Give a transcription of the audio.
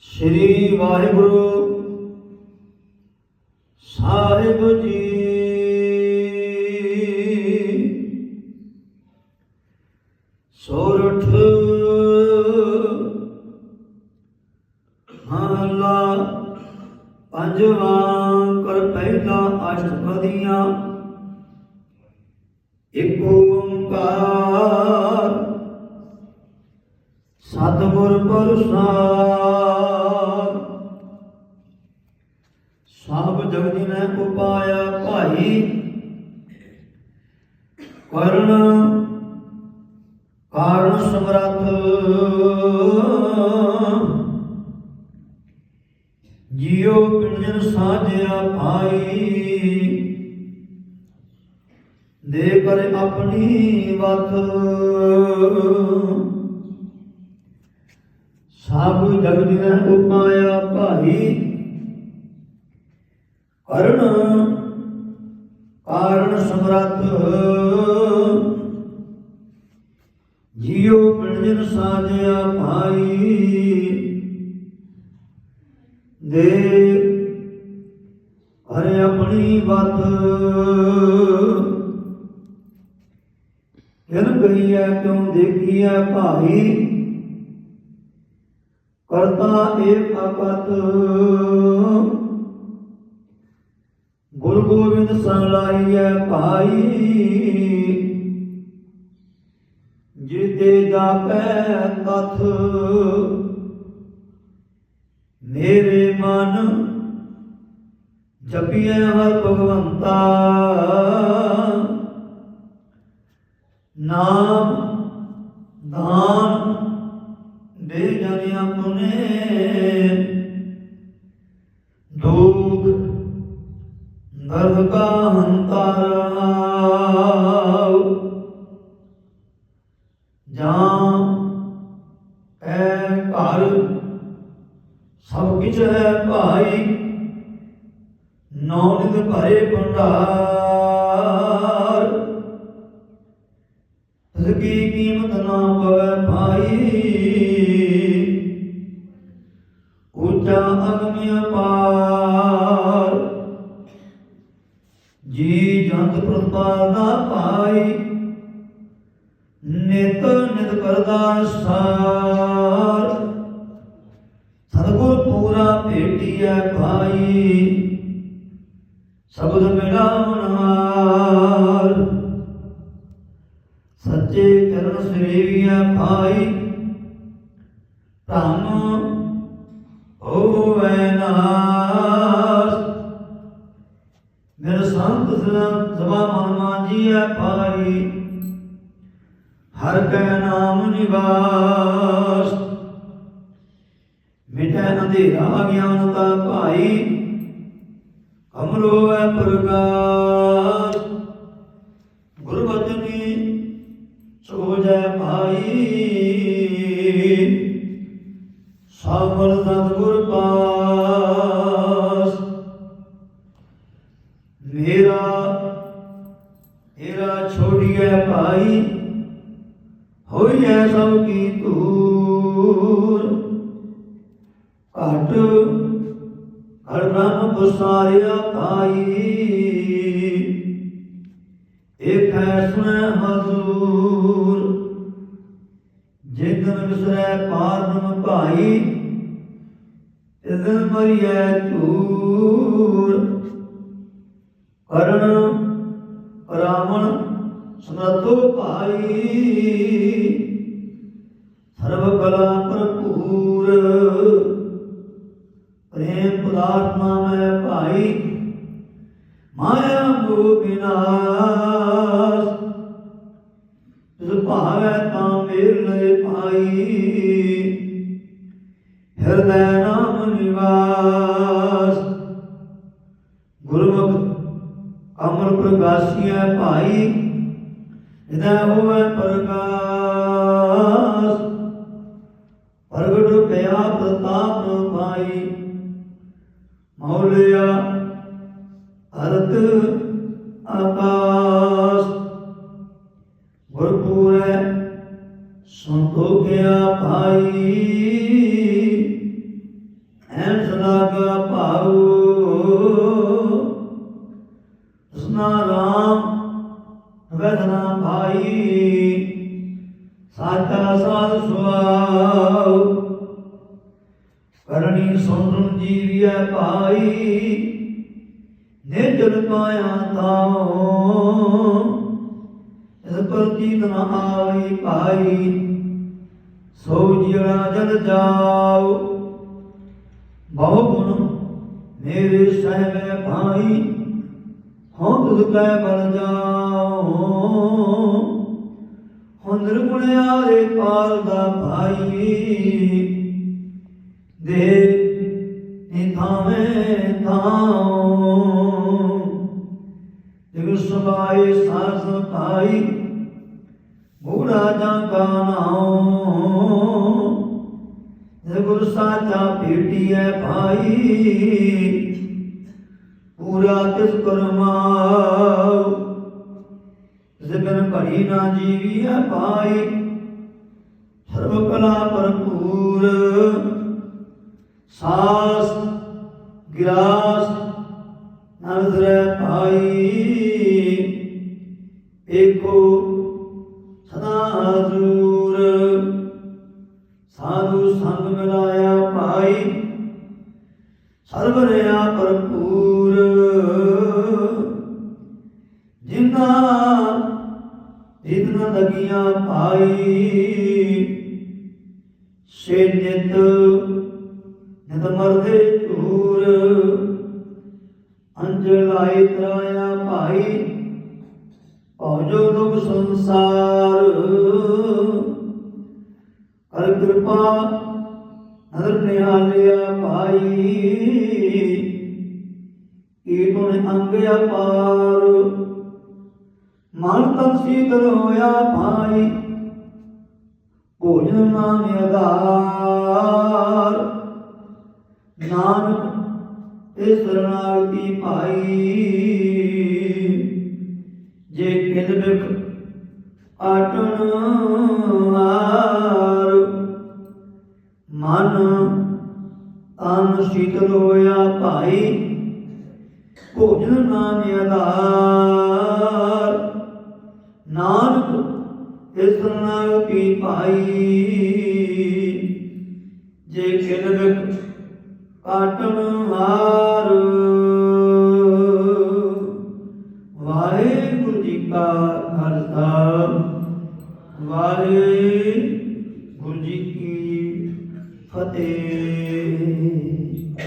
ਸ੍ਰੀ ਵਾਹਿਗੁਰੂ ਸਾਹਿਬ ਜੀ। ਸੋਰਠ ਮਹਲਾ ਪੰਜਵਾਂ ਕਰ ਪਹਿਲਾ ਅਸ਼ਟਪਦੀਆਂ ਸਤਿਗੁਰ ਪ੍ਰਸਾਦ। ਸਭ ਜਗਤ ਨੇ ਉਪਾਇਆ ਭਾਈ। ਕਰਨ ਕਾਰਨ ਸਮਰੱਥ। ਜੀਉ ਪਿੰਜਨ ਸਾਜਿਆ ਭਾਈ। ਦੇ ਕਰ ਆਪਣੀ ਵਤ। ਸਭ ਜਗਤ ਨੇ ਉਪਾਇਆ ਭਾਈ ਕਰਨ ਕਾਰਨ ਸਮਰੱਥ। ਜੀਉ ਬਿਰਜਨ ਸਾਜਿਆ ਭਾਈ। ਦੇ ਹਰੇ ਆਪਣੀ ਬਾਤ ਕਿਨ ਗਈਐ ਕਿਉ ਦੇਖੀਐ ਭਾਈ? ਕਰਤਾ ਏਕ ਅਕਤ ਗੁਰੂ ਗੋਬਿੰਦ ਸੰਗ ਲਾਈਐ ਭਾਈ ਜਿਤੇ ਜਾਪੈ ਤਥ ਮੇਰੇ ਮਨ ਜਪੀਐ ਹਰ ਭਗਵੰਤਾ। ਨਾਮ ਦਾਨ ਦੇ ਜਨ ਆਪਣੇ ਦੁਖ ਨਰਕ ਹੰਤਾਰਾਉ ਜਾਂ ਐ ਘਰ ਸਭ ਕਿਛ ਹੈ ਭਾਈ ਨੌ ਨਿਤ ਭਰੇ ਭੰਡਾਰ। ਤਿਸ ਕੀ ਕੀਮਤ ਨਾ ਪਵੇ ਭੇਟੀਐ ਭਾਈ। ਸ਼ਬਦ ਮਿਲਾਵਣ ਹਾਰ ਸੱਚੇ ਚਰਨ ਸੇਵੀਐ ਭਾਈ। ਧੰਨ ਹੋਵੈ ਨਾਸ ਮੇਰੇ ਸੰਤ ਸਭਾ ਜੀ ਮਾਂਜੀਐ ਭਾਈ। ਹਰ ਕੈ ਨਾਮ ਨਿਵਾਸ। ਅੰਧੇਰਾ ਗਿਆਨਤਾ ਭਾਈ ਕਮਲੋ ਹੈ ਪ੍ਰਕਾਸ਼। ਗੁਰਬਚਨੀ ਸੋਜੈ ਭਾਈ। ਸਾਮਰ ਸਤਿਗੁਰ ਪਾਸ। ਮੇਰਾ, ਤੇਰਾ ਛੋੜੀਐ ਭਾਈ, ਹੋਈਐ ਸਭ ਕੀ ਤੂਰ ਘਟ ਹਰ ਬ੍ਰਹਮ ਬਸਾਰਿਆ ਭਾਈ। ਇਕ ਹੈ ਸੁਣੈ ਹਜ਼ੂਰ ਜਿੰਦਨ ਵਿਸਰੈ ਪਾਰਮ ਭਾਈ ਇਦਨ ਮਰੀਐ ਝੂਰ ਕਰਨ ਰਾਵਣ ਸਮਰਥੋ ਭਾਈ ਸਰਬ ਕਲਾ ਭਰਪੂਰ। ਪ੍ਰੇਮ ਪਦਾਰਥ ਮੈਂ ਭਾਈ। ਮਾਇਆ ਮੋਹ ਵਿਨਾਸ਼ ਤਿਸ ਭਾਵੈ ਤਾਂ ਮੇਰ ਲੈ ਭਾਈ। ਹਿਰਦੈ ਨਾਮ ਨਿਵਾਸ। ਗੁਰਮੁਖ ਅਮਰ ਪ੍ਰਗਾਸੀਐ ਭਾਈ। ਹਿਰਦੈ ਹੋਵੈ ਪ੍ਰਕਾਸ਼ ਪ੍ਰਗਟ ਪਿਆ ਕਰਨੀ ਸੁਣ ਜੀਵਿਆ ਭਾਈ ਨਿਜਲ ਪਾਇਆ ਤਾਉ ਇਸ ਪ੍ਰਤੀਤ ਨ ਆਈ ਭਾਈ, ਸੋ ਜਿੜਾ ਜਲ ਜਾਉ। ਬਹੁ ਗੁਣ ਮੇਰੇ ਸਹਿਬੇ ਭਾਈ, ਹਉ ਤੁਧ ਕੈ ਬਲ ਜਾਉ। ਹਉ ਨਿਰਗੁਣਿਆਰੇ ਪਾਲ ਦਾ ਭਾਈ। ਦੇ ਨਿਥਾਵੇਂ ਥਾਉ। ਤਿਗ ਸਬਾਈ ਸਾਸ ਪਾਈ ਬੂੜਾ ਜਾਂ ਕਾ ਨਾਉ। ਜੇ ਗੁਰ ਸਾਚਾ ਭੇਟੀਐ ਭਾਈ, ਪੂਰਾ ਤਿਸ ਕਰਮਾਉ ਜਿਬਨ ਘੜੀ ਨਾ ਜੀਵੀਐ ਭਾਈ, ਸਰਬ ਕਲਾ ਭਰਪੂਰ। ਸਾਸ ਗਿਰਾਸ ਨਜ਼ਰ ਭਾਈ। ਏਕੋ ਸਦਾ ਹਜ਼ੂਰ। ਸਾਧੂ ਸੰਗ ਮਿਲਾਇਆ ਭਾਈ। ਸਰਬ ਰਿਆ ਭਰਪੂਰ। ਜਿੰਨਾ ਇਤਨਾ ਲਗੀਆਂ ਭਾਈ, ਸੇ ਨਿਤ ਨਿਤ ਮਰਦੇ ਚੂਰ ਅੰਜਲਾਈ ਤਰਾਇਆ ਭਾਈ ਭਉ ਦੁਖ ਸੰਸਾਰ। ਕਰ ਕਿਰਪਾ ਨਦਰ ਨਿਹਾਲਿਆ ਭਾਈ, ਕੀ ਤੁਨ ਅੰਗ ਅਪਾਰ ਮਨ ਤਨ ਸੀਤਲ ਹੋਇਆ ਭਾਈ, ਭੋਜਨ ਨਾਮ ਆਧਾਰ। ਨਾਨਕ ਇਸ ਸਰਣਾਗਤੀ ਭਾਈ? ਜੇ ਕਿਲ ਆਟਣ ਆਰ ਮਨ ਤਨ ਸ਼ੀਤਲ ਹੋਇਆ ਭਾਈ, ਭੋਜਨ ਨਾਮ ਆਧਾਰ। ਨਾਨਕ ਇਸ ਸਰਣਾਗਤੀ ਭਾਈ? ਜੇ ਕਿਲ ਪਾਟਣ ਕਾਟਣ ਹਾਰ ਵਾਹਿਗੁਰੂ ਜੀ ਕਾ